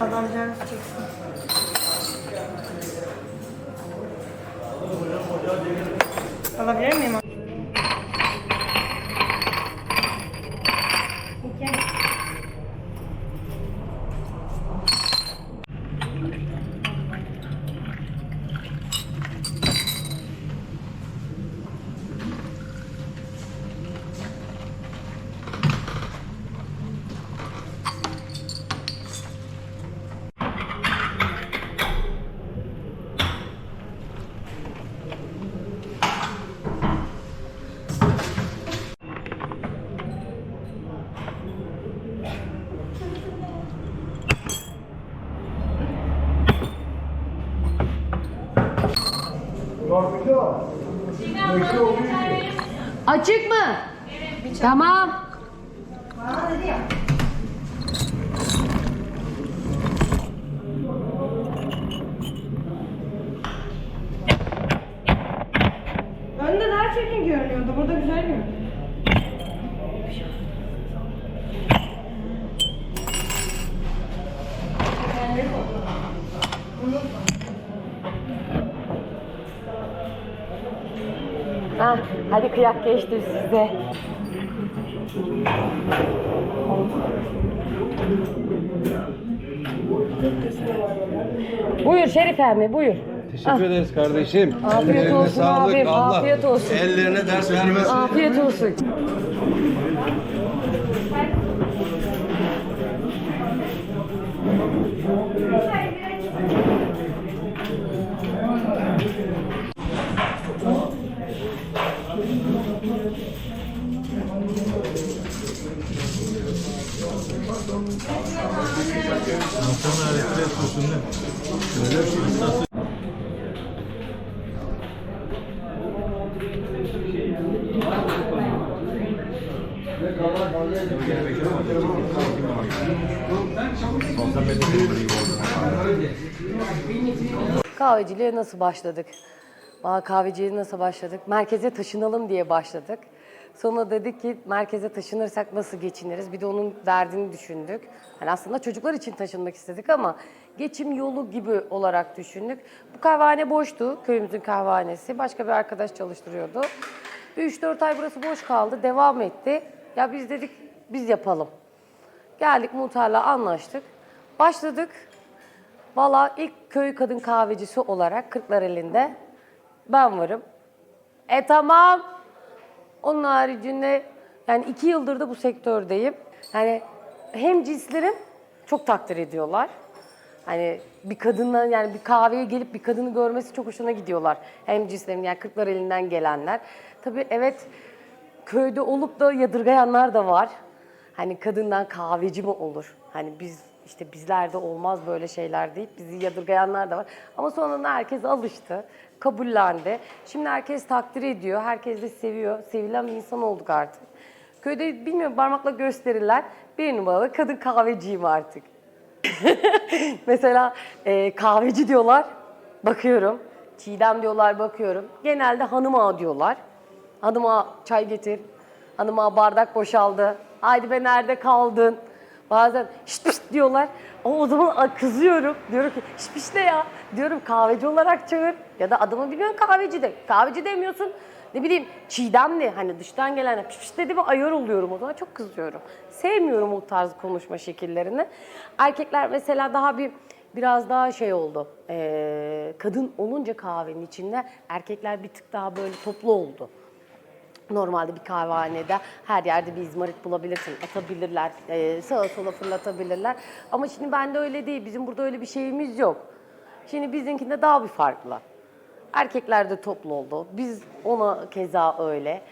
Adamcağını çeksin. Alabilir miyim Açık mı? Tamam. Önde daha çirkin görünüyordu. Burada güzel görünüyor. Ha, hadi kıyak geçti size. Buyur Şerif emmi buyur. Teşekkür ederiz kardeşim. Afiyet Ellerine olsun sağlık. abim, Allah afiyet olsun. Ellerine ders vermesin. Afiyet olsun. Kahveciliğe nasıl başladık? Kahveciliğe nasıl başladık? Merkeze taşınalım diye başladık. Sonra dedik ki merkeze taşınırsak nasıl geçiniriz? Bir de onun derdini düşündük. Yani aslında çocuklar için taşınmak istedik ama geçim yolu gibi olarak düşündük. Bu kahvehane boştu, köyümüzün kahvehanesi. Başka bir arkadaş çalıştırıyordu. 3-4 ay burası boş kaldı, devam etti. Ya biz dedik biz yapalım. Geldik muhtarla anlaştık. Başladık. Valla ilk köy kadın kahvecisi olarak Kırklareli'nde ben varım. E tamam. Onun haricinde yani iki yıldır da bu sektördeyim. Yani hem cinslerim çok takdir ediyorlar. Hani bir kadından yani bir kahveye gelip bir kadını görmesi çok hoşuna gidiyorlar. Hem cinslerim yani Kırklareli'nden gelenler. Tabii evet köyde olup da yadırgayanlar da var. Hani kadından kahveci mi olur? Hani biz işte bizlerde olmaz böyle şeyler deyip bizi yadırgayanlar da var. Ama sonunda herkes alıştı, kabullendi. Şimdi herkes takdir ediyor, herkes de seviyor. Sevilen bir insan olduk artık. Köyde bilmiyorum parmakla gösterilen bir numaralı kadın kahveciyim artık. Mesela e, kahveci diyorlar, bakıyorum. Çiğdem diyorlar, bakıyorum. Genelde hanım ağa diyorlar. Hanım ağa çay getir. Hanım ağa bardak boşaldı. Haydi be nerede kaldın? Bazen şşt pişt diyorlar. O, o zaman kızıyorum. Diyorum ki şşt pişt ne ya? Diyorum kahveci olarak çağır. Ya da adamı biliyorsun kahveci de. Kahveci demiyorsun. Ne bileyim Çiğdem ne? Hani dıştan gelen pişt pişt dedi mi ayar oluyorum o zaman. Çok kızıyorum. Sevmiyorum o tarz konuşma şekillerini. Erkekler mesela daha bir biraz daha şey oldu. Ee, kadın olunca kahvenin içinde erkekler bir tık daha böyle toplu oldu. Normalde bir kahvehanede her yerde bir izmarit bulabilirsin. Atabilirler, e, sağa sola fırlatabilirler. Ama şimdi bende öyle değil. Bizim burada öyle bir şeyimiz yok. Şimdi bizimkinde daha bir farklı. Erkekler de toplu oldu. Biz ona keza öyle.